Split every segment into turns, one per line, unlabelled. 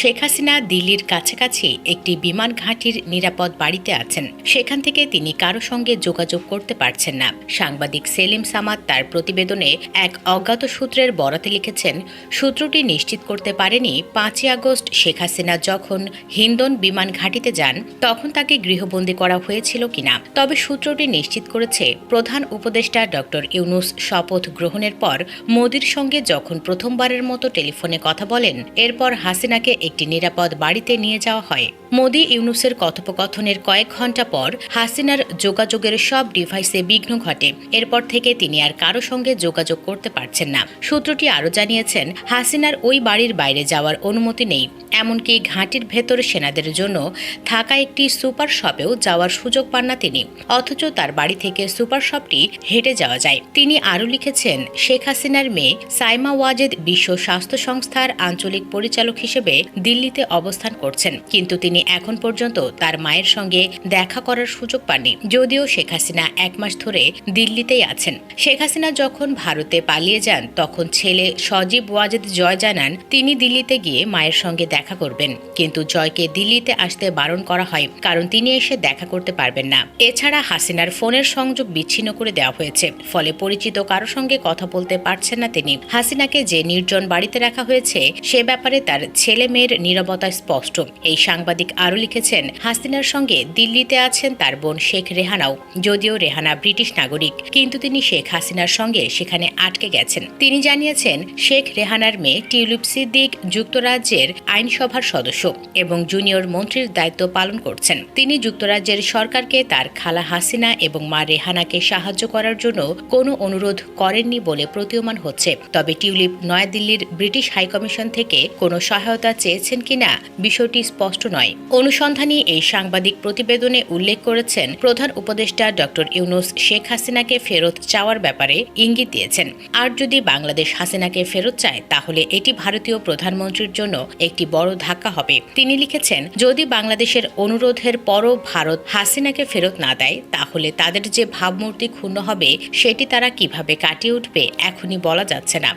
শেখ হাসিনা দিল্লির কাছাকাছি একটি বিমান ঘাঁটির নিরাপদ বাড়িতে আছেন। সেখান থেকে তিনি কারও সঙ্গে যোগাযোগ করতে পারছেন না। সাংবাদিক সেলিম সামাদ তার প্রতিবেদনে এক অজ্ঞাত সূত্রের বরাতে লিখেছেন, সূত্রটি নিশ্চিত করতে পারেনি, পাঁচই আগস্ট শেখ হাসিনা যখন হিন্দন বিমান ঘাঁটিতে যান, তখন তাকে গৃহবন্দী করা হয়েছিল কিনা। তবে সূত্রটি নিশ্চিত করেছে, প্রধান উপদেষ্টা ডক্টর ইউনুস শপথ গ্রহণের পর মোদির সঙ্গে যখন প্রথমবারের মতো টেলিফোনে কথা বলেন, এরপর হাসিনাকে একটি নিরাপদ বাড়িতে নিয়ে যাওয়া হয়। মোদি ইউনুসের কথোপকথনের কয়েক ঘণ্টা পর হাসিনার যোগাযোগের সব ডিভাইসে বিঘ্ন ঘটে। এরপর থেকে তিনি আর কারও সঙ্গে যোগাযোগ করতে পারছেন না। সূত্রটি আরও জানিয়েছেন, হাসিনার ওই বাড়ির বাইরে যাওয়ার অনুমতি নেই। এমনকি ঘাঁটির ভেতর সেনাদের জন্য থাকা একটি সুপার শপেও যাওয়ার সুযোগ পান না তিনি। অথচ তার বাড়ি থেকে সুপার শপটি হেঁটে যাওয়া যায়। তিনি আরও লিখেছেন, শেখ হাসিনার মেয়ে সাইমা ওয়াজেদ বিশ্ব স্বাস্থ্য সংস্থার আঞ্চলিক পরিচালক হিসেবে দিল্লিতে অবস্থান করছেন। কিন্তু তিনি এখন পর্যন্ত তার মায়ের সঙ্গে দেখা করার সুযোগ পাননি। যদিও শেখ হাসিনা এক মাস ধরে দিল্লিতেই আছেন। শেখ হাসিনা যখন ভারতে পালিয়ে যান, তখন ছেলে সজীব ওয়াজেদ জয় জানান, তিনি দিল্লিতে গিয়ে মায়ের সঙ্গে দেখা করবেন। কিন্তু জয়কে দিল্লিতে আসতে বারণ করা হয়, কারণ তিনি এসে দেখা করতে পারবেন না। এছাড়া হাসিনার ফোনের সংযোগ বিচ্ছিন্ন করে দেওয়া হয়েছে, ফলে পরিচিত কারও সঙ্গে কথা বলতে পারছেন না তিনি। হাসিনাকে যে নির্জন বাড়িতে রাখা হয়েছে, সে ব্যাপারে তার ছেলে মেয়ের নিরবতা স্পষ্ট। এই সাংবাদিক আরও লিখেছেন, হাসিনার সঙ্গে দিল্লিতে আছেন তার বোন শেখ রেহানাও, যদিও রেহানা ব্রিটিশ নাগরিক। কিন্তু তিনি শেখ হাসিনার সঙ্গে সেখানে আটকে গেছেন। তিনি জানিয়েছেন, শেখ রেহানার মেয়ে টিউলিপ সিদ্দিক যুক্তরাজ্যের আইনসভার সদস্য এবং জুনিয়র মন্ত্রীর দায়িত্ব পালন করছেন। তিনি যুক্তরাজ্যের সরকারকে তার খালা হাসিনা এবং মা রেহানাকে সাহায্য করার জন্য কোনো অনুরোধ করেননি বলে প্রতীয়মান হচ্ছে। তবে টিউলিপ নয়াদিল্লির ব্রিটিশ হাইকমিশন থেকে কোনো সহায়তা চেয়েছেন কিনা বিষয়টি স্পষ্ট নয়। অনুসন্ধানী এই সাংবাদিক প্রতিবেদনে উল্লেখ করেছেন, প্রধান উপদেষ্টা ডক্টর ইউনুস শেখ হাসিনাকে ফেরত চাওয়ার ব্যাপারে ইঙ্গিত দিয়েছেন। আর যদি বাংলাদেশ হাসিনাকে ফেরত চায়, তাহলে এটি ভারতীয় প্রধানমন্ত্রীর জন্য একটি বড় ধাক্কা হবে। তিনি লিখেছেন, যদি বাংলাদেশের অনুরোধের পরও ভারত হাসিনাকে ফেরত না দেয়, তাহলে তাদের যে ভাবমূর্তি ক্ষুণ্ণ হবে, সেটি তারা কীভাবে কাটিয়ে উঠবে, এখনই বলা যাচ্ছে না।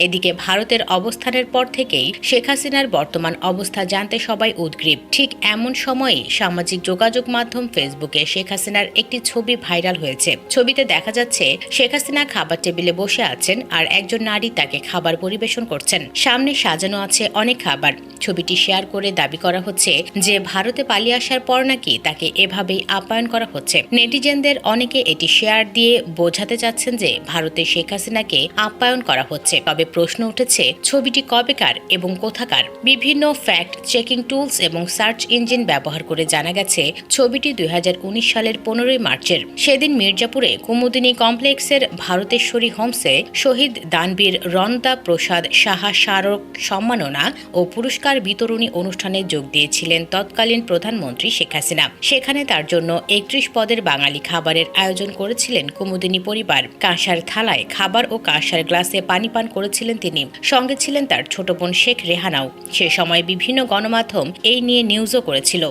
এদিকে ভারতের অবস্থানের পর থেকেই শেখ হাসিনার বর্তমান অবস্থা জানতে সবাই উদ্গ্রীব। ঠিক এমন সময়ে সামাজিক যোগাযোগ মাধ্যম ফেসবুকে শেখ হাসিনার একটি ছবি ভাইরাল হয়েছে। ছবিতে দেখা যাচ্ছে, শেখ হাসিনা খাবার টেবিলে বসে আছেন আর একজন নারী তাকে খাবার পরিবেশন করছেন। সামনে সাজানো আছে অনেক খাবার। ছবিটি শেয়ার করে দাবি করা হচ্ছে যে, ভারতে পালিয়ে আসার পর নাকি তাকে এভাবেই আপ্যায়ন করা হচ্ছে। নেটিজেনদের অনেকে এটি শেয়ার দিয়ে বোঝাতে চাচ্ছেন যে, ভারতে শেখ হাসিনাকে আপ্যায়ন করা হচ্ছে। তবে প্রশ্ন উঠেছে, ছবিটি কবেকার এবং কোথাকার? বিভিন্ন ফ্যাক্ট চেকিং টুলস এবং সার্চ ইঞ্জিন ব্যবহার করে জানা গেছে, ছবিটি দুই হাজার উনিশ সালের পনেরোই মার্চের। সেদিন মির্জাপুরে কুমুদিনী কমপ্লেক্সের ভারতেশ্বরী হোমসে শহীদ দানবীর রণদা প্রসাদ সাহা স্মারক সম্মাননা ও পুরস্কার বিতরণী অনুষ্ঠানে যোগ দিয়েছিলেন তৎকালীন প্রধানমন্ত্রী শেখ হাসিনা। সেখানে তার জন্য একত্রিশ পদের বাঙালি খাবারের আয়োজন করেছিলেন কুমুদিনী পরিবার। কাঁসার থালায় খাবার ও কাঁসার গ্লাসে পানি পান করেছিলেন তিনি। সঙ্গে ছিলেন তার ছোট বোন শেখ রেহানাও। সে সময় বিভিন্ন গণমাধ্যম এই নিয়ে নিউজও করেছিল।